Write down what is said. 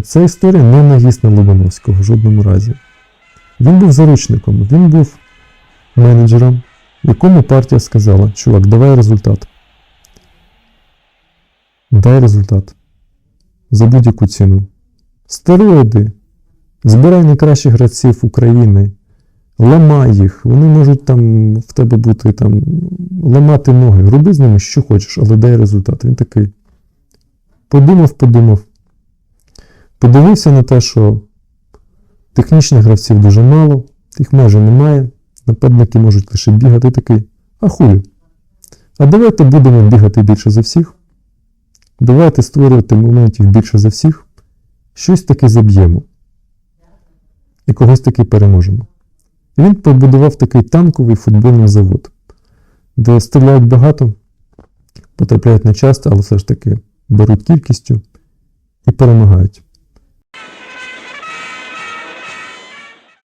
Ця історія не наїзд на Лобановського в жодному разі. Він був заручником, він був менеджером, якому партія сказала: чувак, давай результат. Дай результат. За будь-яку ціну. Стероїди. Збирай найкращих гравців України. Ламай їх. Вони можуть там в тебе бути там, ламати ноги. Роби з ними, що хочеш, але дай результат. Він такий. Подумав, подумав. Подивився на те, що технічних гравців дуже мало, їх майже немає. Нападники можуть лише бігати такий. А хулі. А давайте будемо бігати більше за всіх. Давайте створювати моментів більше за всіх. Щось таки заб'ємо. І когось таки переможемо. І він побудував такий танковий футбольний завод, де стріляють багато, потрапляють не часто, але все ж таки беруть кількістю і перемагають.